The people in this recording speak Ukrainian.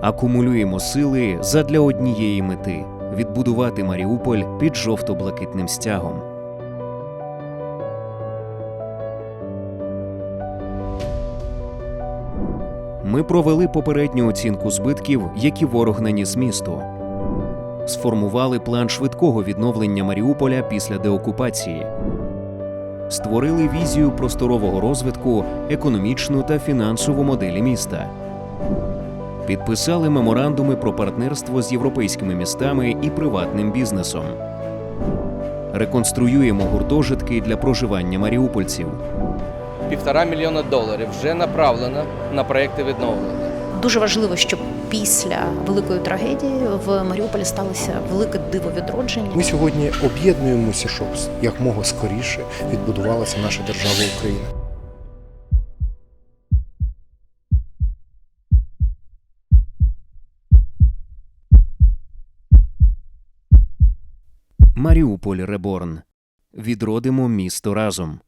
Акумулюємо сили задля однієї мети відбудувати Маріуполь під жовто-блакитним стягом. Ми провели попередню оцінку збитків, які ворог наніс місту. Сформували план швидкого відновлення Маріуполя після деокупації. Створили візію просторового розвитку, економічну та фінансову моделі міста. Підписали меморандуми про партнерство з європейськими містами і приватним бізнесом. Реконструюємо гуртожитки для проживання маріупольців. Півтора мільйона доларів вже направлено на проекти відновлення. Дуже важливо, щоб після великої трагедії в Маріуполі сталося велике диво відродження. Ми сьогодні об'єднуємося, щоб якмога скоріше відбудувалася наша держава Україна. Маріуполь Реборн. Відродимо місто разом.